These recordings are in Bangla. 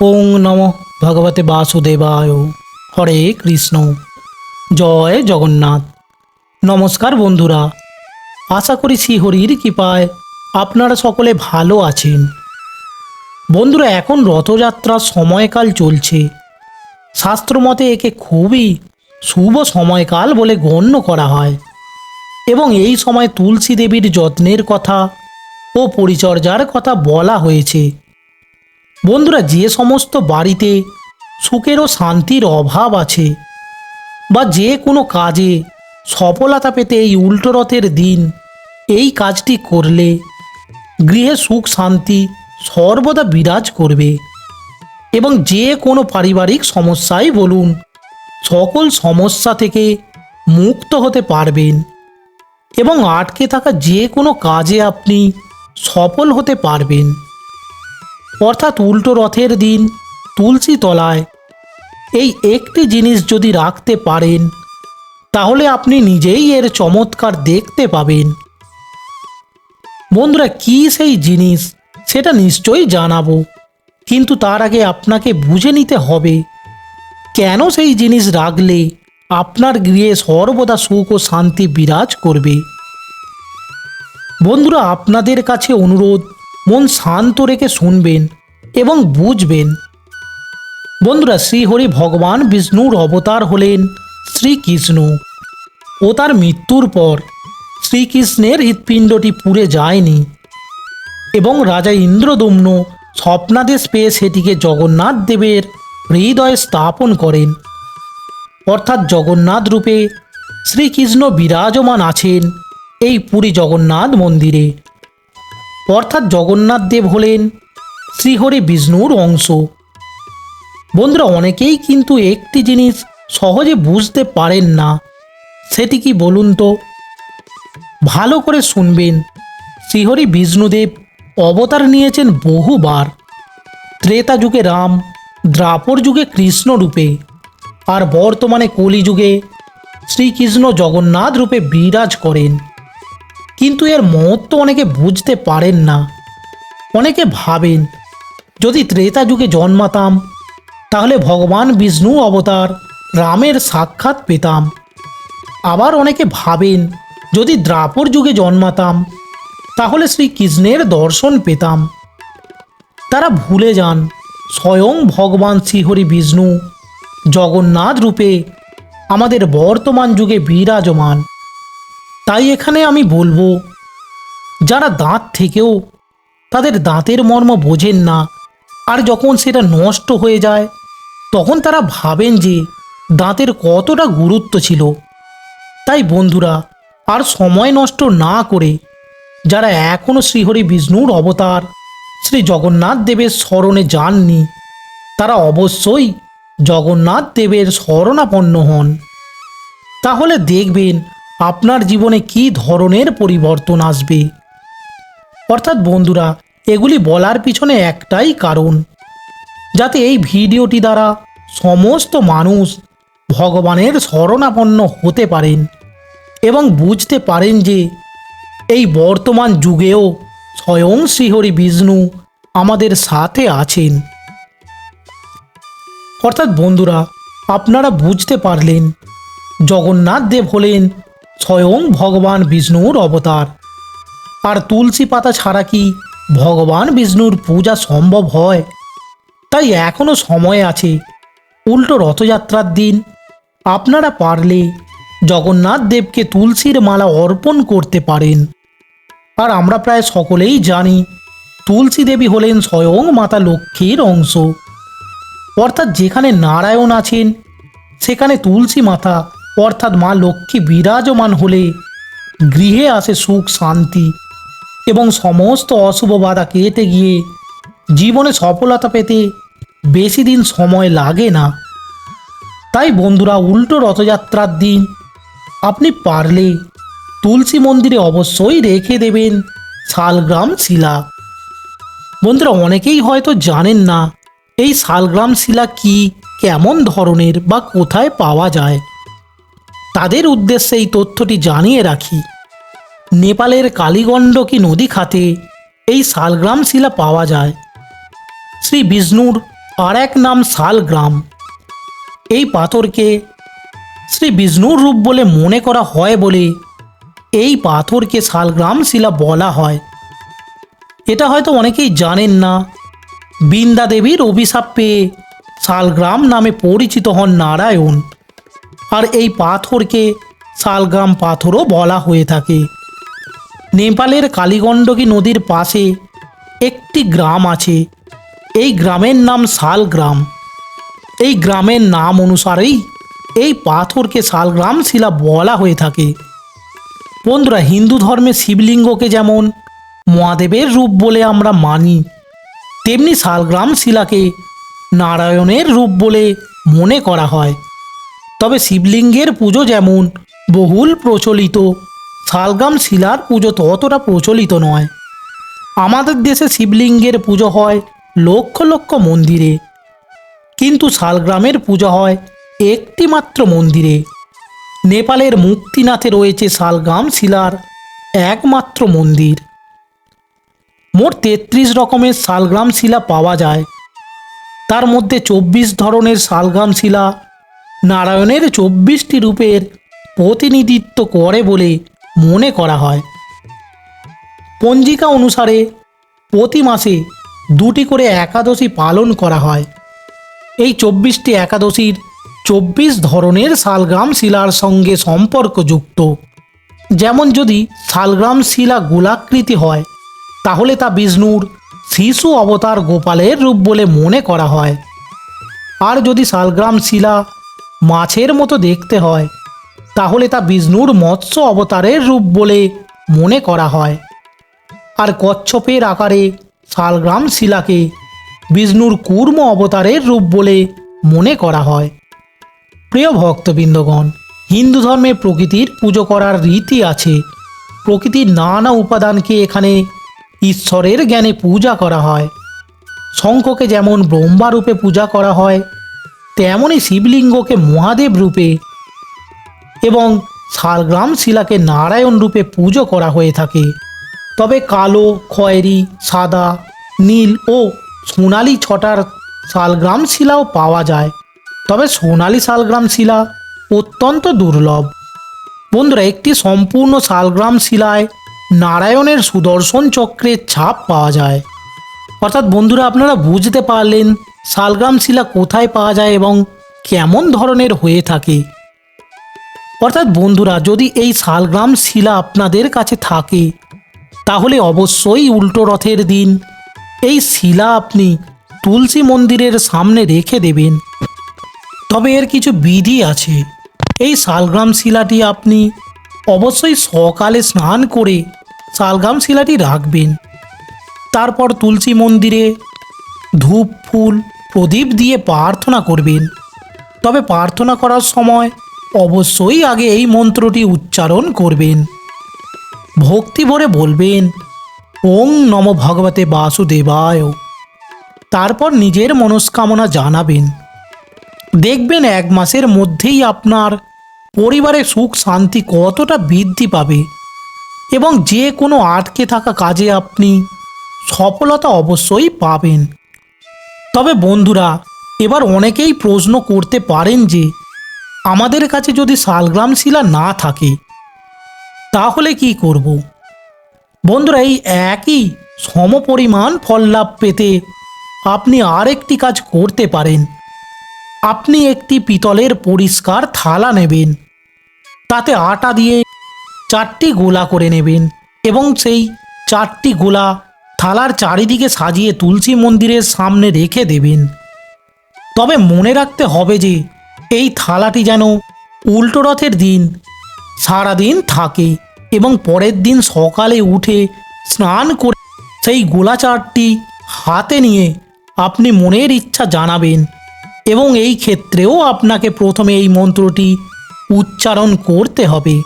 ওং নম ভগবতে বাসুদেবায়। হরে কৃষ্ণ। জয় জগন্নাথ। নমস্কার বন্ধুরা। আশা করি শ্রীহরির কৃপায় আপনারা সকলে ভালো আছেন। বন্ধুরা, এখন রথযাত্রার সময়কাল চলছে। শাস্ত্রমতে একে খুবই শুভ সময়কাল বলে গণ্য করা হয়। এবং এই সময় তুলসী দেবীর যত্নের কথা ও পরিচর্যার কথা বলা হয়েছে। বন্ধুরা, যে সমস্ত বাড়িতে সুখের ও শান্তির অভাব আছে বা যে কোনো কাজে সফলতা পেতে এই উল্টো রথের দিন, এই কাজটি করলে গৃহে সুখ, শান্তি সর্বদা বিরাজ করবে। এবং যে কোনো পারিবারিক সমস্যাই বলুন, সকল সমস্যা থেকে মুক্ত হতে পারবেন। এবং আটকে থাকা যে কোনো কাজে আপনি সফল হতে পারবেন। অর্থাৎ উল্টো রথের দিন তুলসী তলায়। এই একটি জিনিস যদি রাখতে পারেন, তাহলে আপনি নিজেই এর চমৎকার দেখতে পাবেন। বন্ধুরা, কি সেই জিনিস? সেটা নিশ্চয়ই জানাব। কিন্তু তার আগে আপনাকে বুঝে নিতে হবে, কেন সেই জিনিস রাখলে আপনার গৃহে সর্বদা সুখ ও শান্তি বিরাজ করবে? বন্ধুরা, আপনাদের কাছে অনুরোধ মন শান্ত রেখে শুনবেন এবং বুঝবেন। বন্ধুরা, শ্রীহরি ভগবান বিষ্ণুর অবতার হলেন শ্রীকৃষ্ণ ও তার মৃত্যুর পর শ্রীকৃষ্ণের হৃৎপিণ্ডটি পুড়ে যায়নি এবং রাজা ইন্দ্রদম্ন স্বপ্নাদেশ পেয়ে সেটিকে জগন্নাথ দেবের হৃদয়ে স্থাপন করেন। অর্থাৎ জগন্নাথ রূপে শ্রীকৃষ্ণ বিরাজমান আছেন এই পুরী জগন্নাথ মন্দিরে। অর্থাৎ জগন্নাথ দেব হলেন শ্রীহরি বিষ্ণুর অংশ। বন্ধুরা, অনেকেই কিন্তু একটি জিনিস সহজে বুঝতে পারেন না, সেটি কি বলুন তো? ভালো করে শুনবেন। শ্রীহরি বিষ্ণুদেব অবতার নিয়েছেন বহুবার। ত্রেতা যুগে রাম, দ্রাপর যুগে কৃষ্ণ রূপে, আর বর্তমানে কলিযুগে শ্রীকৃষ্ণ জগন্নাথ রূপে বিরাজ করেন। কিন্তু এর মহত্ব অনেকে বুঝতে পারেন না। অনেকে ভাবেন, যদি ত্রেতা যুগে জন্মাতাম, তাহলে ভগবান বিষ্ণু অবতার, রামের সাক্ষাৎ পেতাম। আবার অনেকে ভাবেন, যদি দ্রাপর যুগে জন্মাতাম, তাহলে শ্রীকৃষ্ণের দর্শন পেতাম। তারা ভুলে যান, স্বয়ং ভগবান শ্রীহরি বিষ্ণু, জগন্নাথ রূপে আমাদের বর্তমান যুগে বিরাজমান। তাই এখানে আমি বলব, যারা দাঁত থেকেও তাদের দাঁতের মর্ম বোঝেন না, আর যখন সেটা নষ্ট হয়ে যায়, তখন তারা ভাবেন যে দাঁতের কতটা গুরুত্ব ছিল। তাই বন্ধুরা, আর সময় নষ্ট না করে যারা এখনও শ্রীহরি বিষ্ণুর অবতার, শ্রী জগন্নাথ দেবের স্মরণে যাননি, তারা অবশ্যই জগন্নাথ দেবের শরণাপন্ন হন। তাহলে দেখবেন আপনার জীবনে কি ধরনের পরিবর্তন আসবে? অর্থাৎ বন্ধুরা, এগুলি বলার পিছনে একটাই কারণ। যাতে এই ভিডিওটি দ্বারা সমস্ত মানুষ ভগবানের শরণাপন্ন হতে পারেন এবং বুঝতে পারেন যে এই বর্তমান যুগেও স্বয়ং শ্রীহরি বিষ্ণু আমাদের সাথে আছেন। অর্থাৎ বন্ধুরা, আপনারা বুঝতে পারলেন, জগন্নাথ দেব হলেন স্বয়ং ভগবান বিষ্ণুর অবতার। আর তুলসী পাতা ছাড়া কি ভগবান বিষ্ণুর পূজা সম্ভব হয়? তাই এখনও সময় আছে। উল্টো রথযাত্রার দিন। আপনারা পারলে জগন্নাথ দেবকে তুলসীর মালা অর্পণ করতে পারেন। আর আমরা প্রায় সকলেই জানি, তুলসী দেবী হলেন স্বয়ং মাতা লক্ষ্মীর অংশ। অর্থাৎ যেখানে নারায়ণ আছেন, সেখানে তুলসী মাতা অর্থাৎ মা লক্ষ্মী বিরাজমান হলে গৃহে আসে সুখ, শান্তি এবং সমস্ত অশুভ বাধা কেটে গিয়ে জীবনে সফলতা পেতে বেশি দিন সময় লাগে না। তাই বন্ধুরা, উল্টো রথযাত্রার দিন আপনি পারলে তুলসী মন্দিরে অবশ্যই রেখে দেবেন শালগ্রাম শিলা। বন্ধুরা, অনেকেই হয়তো জানেন না, এই শালগ্রাম শিলা কি, কেমন ধরনের বা কোথায় পাওয়া যায়? তাদের উদ্দেশ্যে এই তথ্যটি জানিয়ে রাখি। নেপালের কালীগণ্ডকী নদী খাতে এই শালগ্রাম শিলা পাওয়া যায়। শ্রী বিষ্ণুর আর এক নাম শালগ্রাম। এই পাথরকে শ্রী বিষ্ণুর রূপ বলে মনে করা হয় বলে এই পাথরকে শালগ্রাম শিলা বলা হয়। এটা হয়তো অনেকেই জানেন না। বৃন্দা দেবীর অভিশাপ পেয়ে শালগ্রাম নামে পরিচিত হন নারায়ণ। আর এই পাথরকে শালগ্রাম পাথরও বলা হয়ে থাকে। নেপালের কালীগণ্ডকী নদীর পাশে একটি গ্রাম আছে। এই গ্রামের নাম শালগ্রাম। এই গ্রামের নাম অনুসারেই এই পাথরকে শালগ্রাম শিলা বলা হয়ে থাকে। বন্ধুরা, হিন্দু ধর্মে শিবলিঙ্গকে যেমন মহাদেবের রূপ বলে আমরা মানি, তেমনি শালগ্রাম শিলাকে নারায়ণের রূপ বলে মনে করা হয়। তবে শিবলিঙ্গের পুজো যেমন বহুল প্রচলিত শালগ্রাম শিলার পুজো ততটা প্রচলিত নয়। আমাদের দেশে শিবলিঙ্গের পুজো হয় লক্ষ লক্ষ মন্দিরে। কিন্তু শালগ্রামের পুজো হয় একটি মাত্র মন্দিরে। নেপালের মুক্তিনাথে রয়েছে শালগ্রাম শিলার একমাত্র মন্দির। মোট তেত্রিশ রকমের শালগ্রাম শিলা পাওয়া যায়। তার মধ্যে চব্বিশ ধরনের শালগ্রাম শিলা নারায়ণের চব্বিশটি রূপের প্রতিনিধিত্ব করে বলে মনে করা হয়। পঞ্জিকা অনুসারে প্রতি মাসে দুটি করে একাদশী পালন করা হয়। এই চব্বিশটি একাদশীর চব্বিশ ধরনের শালগ্রাম শিলার সঙ্গে সম্পর্কযুক্ত। যেমন যদি শালগ্রাম শিলা গোলাকৃতি হয়, তাহলে তা বিষ্ণুর শিশু অবতার গোপালের রূপ বলে মনে করা হয়। আর যদি শালগ্রাম শিলা মাছের মতো দেখতে হয়। তাহলে তা বিষ্ণুর মৎস্য অবতারের রূপ বলে মনে করা হয়। আর কচ্ছপের আকারে শালগ্রাম শিলাকে বিষ্ণুর কূর্ম অবতারের রূপ বলে মনে করা হয়। প্রিয় ভক্তবৃন্দগণ, হিন্দু ধর্মে প্রকৃতির পুজো করার রীতি আছে। প্রকৃতির নানা উপাদানকে এখানে ঈশ্বরের জ্ঞানে পূজা করা হয়। শঙ্খকে যেমন ব্রহ্মা রূপে পূজা করা হয় তেমনই শিবলিঙ্গকে মহাদেব রূপে এবং শালগ্রাম শিলাকে নারায়ণ রূপে পুজো করা হয়ে থাকে। তবে কালো, খয়েরি, সাদা, নীল ও সোনালি ছটার শালগ্রাম শিলাও পাওয়া যায়। তবে সোনালি শালগ্রাম শিলা অত্যন্ত দুর্লভ। বন্ধুরা, একটি সম্পূর্ণ শালগ্রাম শিলায় নারায়ণের সুদর্শন চক্রের ছাপ পাওয়া যায়। অর্থাৎ বন্ধুরা, আপনারা বুঝতে পারলেন শালগ্রাম শিলা কোথায় পাওয়া যায় এবং কেমন ধরনের হয়ে থাকে? অর্থাৎ বন্ধুরা, যদি এই শালগ্রাম শিলা আপনাদের কাছে থাকে, তাহলে অবশ্যই উল্টো রথের দিন এই শিলা আপনি তুলসী মন্দিরের সামনে রেখে দেবেন। তবে এর কিছু বিধি আছে। এই শালগ্রাম শিলাটি আপনি অবশ্যই সকালে স্নান করে শালগ্রাম শিলাটি রাখবেন। তারপর তুলসী মন্দিরে ধূপ, ফুল প্রদীপ দিয়ে প্রার্থনা করবেন। তবে প্রার্থনা করার সময় অবশ্যই আগে এই মন্ত্রটি উচ্চারণ করবেন। ভক্তি ভরে বলবেন, ওং নম ভগবতে বাসুদেবায়। তারপর নিজের মনস্কামনা জানাবেন। দেখবেন এক মাসের মধ্যেই আপনার পরিবারে সুখ শান্তি কতটা বৃদ্ধি পাবে এবং যে কোনো আটকে থাকা কাজে আপনি সফলতা অবশ্যই পাবেন। তবে বন্ধুরা, এবার অনেকেই প্রশ্ন করতে পারেন যে, আমাদের কাছে যদি শালগ্রাম শিলা না থাকে, তাহলে কি করব? বন্ধুরা, এই একই সমপরিমাণ ফল লাভ পেতে আপনি আরেকটি কাজ করতে পারেন। আপনি একটি পিতলের পরিষ্কার থালা নেবেন, তাতে আটা দিয়ে চারটি গোলা করে নেবেন এবং সেই চারটি গোলা থালার চারিদিকে সাজিয়ে তুলসী মন্দিরের সামনে রেখে দেবেন। তবে মনে রাখতে হবে যে, এই থালাটি যেন উল্টো রথের দিন, সারাদিন থাকে এবং পরের দিন সকালে উঠে স্নান করে সেই গোলাচারটি হাতে নিয়ে আপনি মনের ইচ্ছা জানাবেন এবং এই ক্ষেত্রেও আপনাকে প্রথমে এই মন্ত্রটি উচ্চারণ করতে হবে।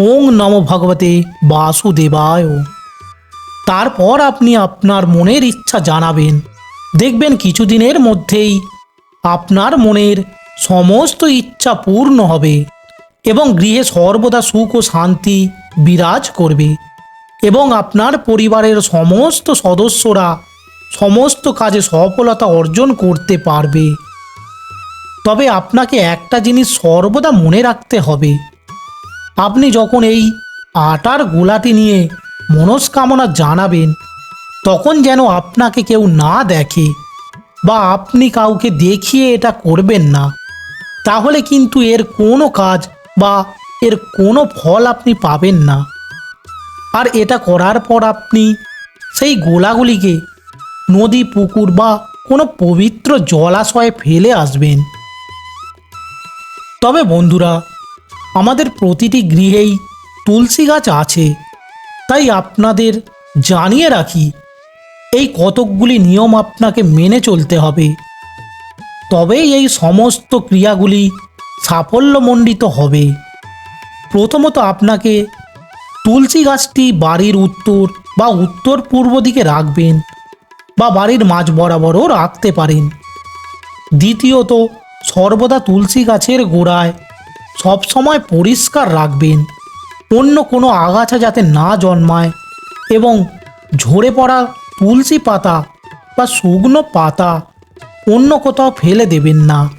ওং নম ভগবতে বাসুদেবায়। তারপর আপনি আপনার মনের ইচ্ছা জানাবেন। দেখবেন কিছুদিনের মধ্যেই আপনার মনের সমস্ত ইচ্ছা পূর্ণ হবে এবং গৃহে সর্বদা সুখ ও শান্তি বিরাজ করবে এবং আপনার পরিবারের সমস্ত সদস্যরা সমস্ত কাজে সফলতা অর্জন করতে পারবে। তবে আপনাকে একটা জিনিস সর্বদা মনে রাখতে হবে। আপনি যখন এই আটার গোলাটি নিয়ে মনস্কামনা জানাবেন, তখন যেন আপনাকে কেউ না দেখে বা আপনি কাউকে দেখিয়ে এটা করবেন না। তাহলে কিন্তু এর কোনো কাজ বা এর কোনো ফল আপনি পাবেন না। আর এটা করার পর আপনি সেই গোলাগুলিকে নদী, পুকুর বা কোনো পবিত্র জলাশয়ে ফেলে আসবেন। তবে বন্ধুরা, আমাদের প্রতিটি গৃহেই তুলসী গাছ আছে। তাই আপনাদের জানিয়ে রাখি, এই কতকগুলি নিয়ম আপনাকে মেনে চলতে হবে। তবেই এই সমস্ত ক্রিয়াগুলি সাফল্যমণ্ডিত হবে। প্রথমত আপনাকে তুলসী গাছটি বাড়ির উত্তর বা উত্তর পূর্ব দিকে রাখবেন বা বাড়ির মাঝ বরাবরও রাখতে পারেন। দ্বিতীয়ত, সর্বদা তুলসী গাছের গোড়ায় সবসময় পরিষ্কার রাখবেন। অন্য কোনো আগাছা যাতে না জন্মায় এবং ঝরে পড়া তুলসী পাতা বা শুকনো পাতা অন্য কোথাও ফেলে দেবেন না।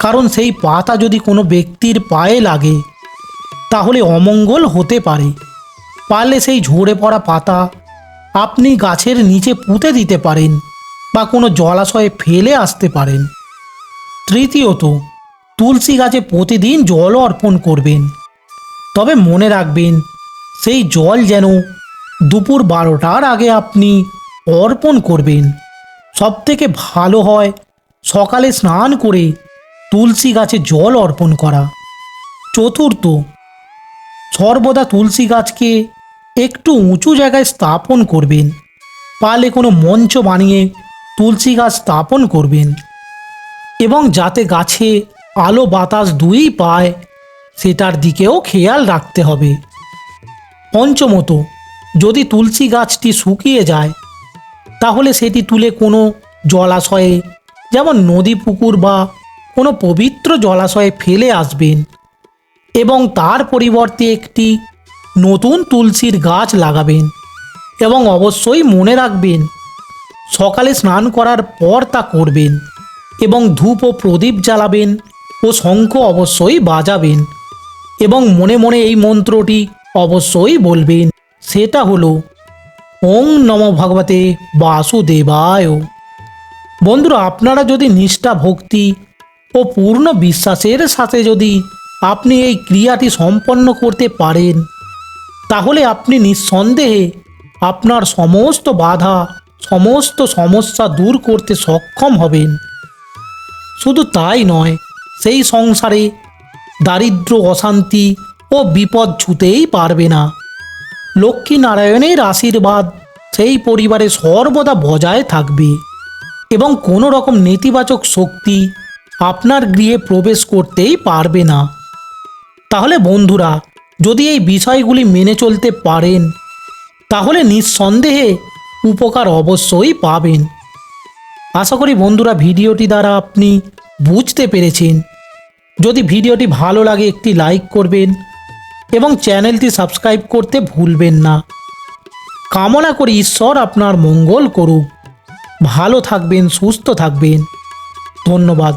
কারণ সেই পাতা যদি কোনো ব্যক্তির পায়ে লাগে, তাহলে অমঙ্গল হতে পারে। পারলে সেই ঝরে পড়া পাতা আপনি গাছের নিচে পুঁতে দিতে পারেন বা কোনো জলাশয়ে ফেলে আসতে পারেন। তৃতীয়ত, তুলসী গাছে প্রতিদিন জল অর্পণ করবেন। তবে মনে রাখবেন, সেই জল যেন দুপুর বারোটার আগে আপনি অর্পণ করবেন। সব থেকে ভালো হয় সকালে স্নান করে তুলসী গাছে জল অর্পণ করা। চতুর্থ, সর্বদা তুলসী গাছকে একটু উঁচু জায়গায় স্থাপন করবেন। পালে কোনো মঞ্চ বানিয়ে তুলসী গাছ স্থাপন করবেন। এবং যাতে গাছে আলো বাতাস দুই পায় সেটার দিকেও খেয়াল রাখতে হবে। পঞ্চমত, যদি তুলসী গাছটি শুকিয়ে যায়, তাহলে সেটি তুলে কোনো জলাশয়ে, যেমন নদী, পুকুর বা কোনো পবিত্র জলাশয়ে ফেলে আসবেন এবং তার পরিবর্তে একটি নতুন তুলসীর গাছ লাগাবেন এবং অবশ্যই মনে রাখবেন, সকালে স্নান করার পর তা করবেন এবং ধূপ ও প্রদীপ জ্বালাবেন ও শঙ্খ অবশ্যই বাজাবেন। এবং মনে মনে এই মন্ত্রটি অবশ্যই বলবেন। সেটা হলো, ওং নম ভগবতে বাসুদেবায়। বন্ধুরা, আপনারা যদি নিষ্ঠা, ভক্তি ও পূর্ণ বিশ্বাসের সাথে যদি আপনি এই ক্রিয়াটি সম্পন্ন করতে পারেন, তাহলে আপনি নিঃসন্দেহে আপনার সমস্ত বাধা, সমস্ত সমস্যা দূর করতে সক্ষম হবেন। শুধু তাই নয়, সেই সংসারে দারিদ্র অশান্তি ও বিপদ ছুতেই পারবে না। লক্ষ্মী নারায়ণের আশীর্বাদ সেই পরিবারে সর্বদা বজায় থাকবে এবং কোনো রকম নেতিবাচক শক্তি আপনার গৃহে প্রবেশ করতেই পারবে না। তাহলে বন্ধুরা, যদি এই বিষয়গুলি মেনে চলতে পারেন, তাহলে নিঃসন্দেহে উপকার অবশ্যই পাবেন। আশা করি বন্ধুরা, ভিডিওটি দ্বারা আপনি বুঝতে পেরেছেন। যদি ভিডিওটি ভালো লাগে একটি লাইক করবেন এবং চ্যানেলটি সাবস্ক্রাইব করতে ভুলবেন না। কামনা করি ঈশ্বর আপনার মঙ্গল করুক। ভালো থাকবেন, সুস্থ থাকবেন। ধন্যবাদ।